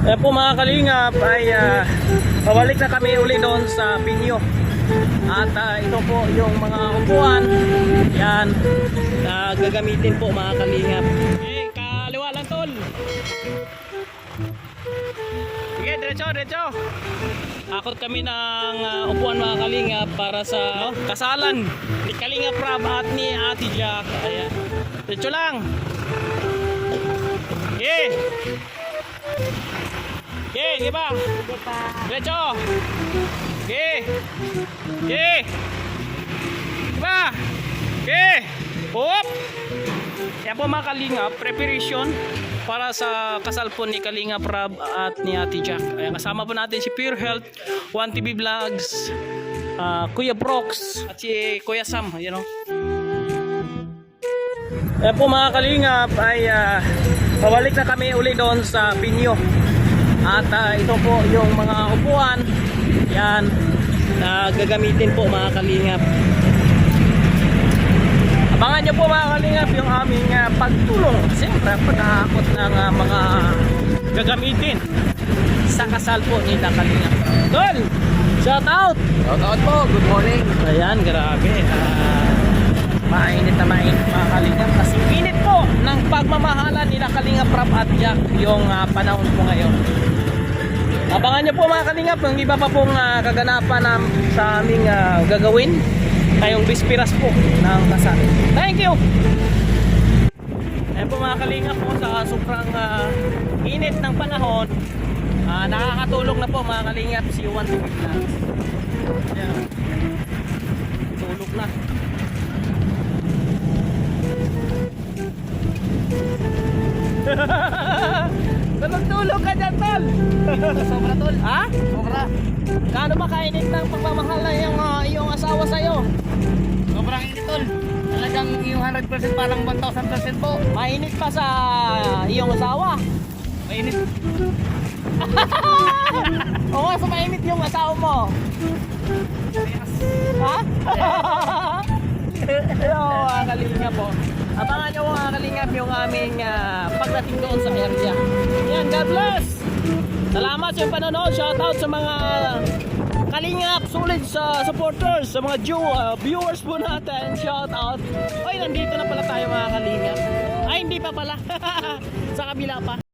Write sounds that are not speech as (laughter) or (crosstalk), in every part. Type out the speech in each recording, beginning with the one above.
Kaya po mga kalingap ay ah, pabalik na kami uli doon sa Pinyo. At ah, ito po yung mga upuan. Yan. Na gagamitin po mga kalingap. Eh, kaliwa lang tol. Sige, diretso, diretso. Akot kami ng ah, upuan mga kalingap para sa no, kasalan ni Kalingap Rab at ni Ate Jack. Ayan. Diretso lang. Okay. Okay, di ba? Di pa. Diretso. Okay. Okay. Di ba? Okay. Hop. Yan po mga kalingap, preparation para sa kasal po ni Kalingap Rab at ni Ate Jack. Ayan, kasama po natin si Pure Health, 1TV Vlogs, ah, Kuya Brox, at si Kuya Sam, you know. Ayan po mga kalingap ay ah, pabalik na kami uli doon sa Pinyo. At ah, ito po yung mga upuan. Yan. Na gagamitin po mga kalingap. Abangan nyo po mga kalingap yung aming ah, pagtulong. Siyempre pag-aakot ng ah, mga gagamitin sa kasal po nila kalingap. Tol! Shout out! Shout out po, good morning. Ayan, grabe. Ah, mainit na mainit mga kalingap. Kasi init po ng pagmamahalan nila Kalingap Rap at Jack yung ah, panahon po ngayon. Abangan nyo po mga kalingap yung iba pa pong ah, kaganapan na sa aming ah, gagawin ngayong bispiras po ng kasal. Thank you! Ayan po mga kalingap po sa sobrang ah, init ng panahon ah, nakakatulog na po mga kalingap si Juan TV Vlogs. Ayan. Tulog na. (laughs) Tulog-tulog ka dyan, tol! (laughs) Sobra tol. Ha? Sobra. Gaano ba kainit ng pagmamahal na yung, ah, iyong asawa sa'yo? Sobrang init tol. Talagang yung 100% parang 1000% po. Mainit pa sa iyong asawa? Mainit. (laughs) Oo sa mainit yung asawa mo. Ha? Oo, mga kalingap po. Abangan nyo mga kalingap yung aming ah, pagdating doon sa area. Yan, God bless! Salamat sa panonood. Shoutout sa mga kalingap, sulit sa supporters, sa mga Jew, ah, viewers po natin. Shoutout. Oy, nandito na pala tayo mga kalingap. Ay, hindi pa pala. (laughs) sa kabila pa.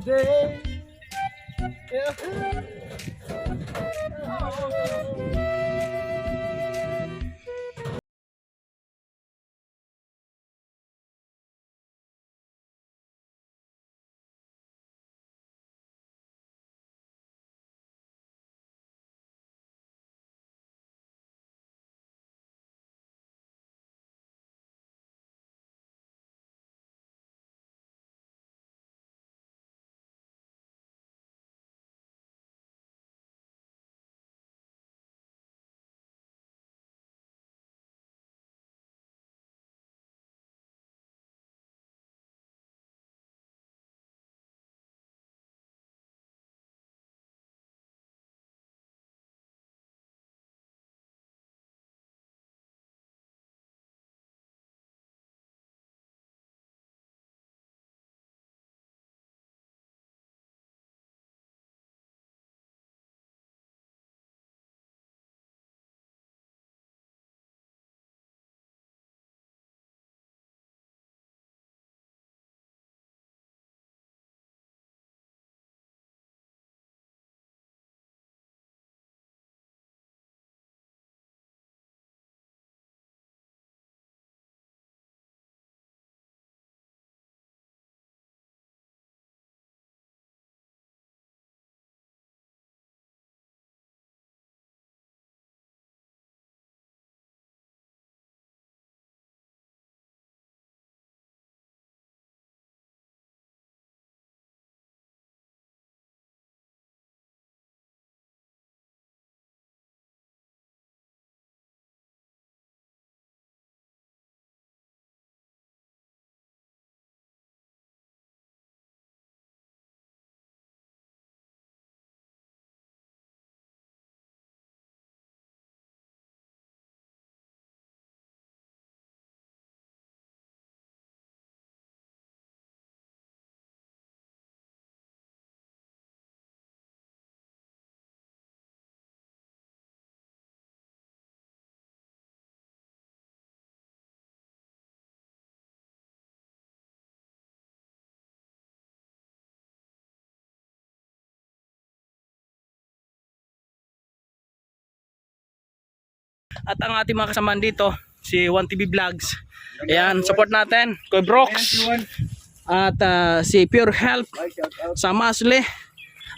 day. Yeah. At ang ating mga kasamaan dito, si 1TV Vlogs. Ayan, support natin. Kuya Brooks. At ah, si Pure Health. Sa Masle.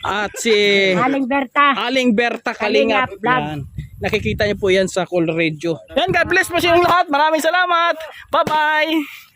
At si Aling Berta. Aling Berta Kalingap. Kalingap. Nakikita niyo po yan sa Cool Radio. Yan, God bless po sa inyong lahat. Maraming salamat. Bye-bye.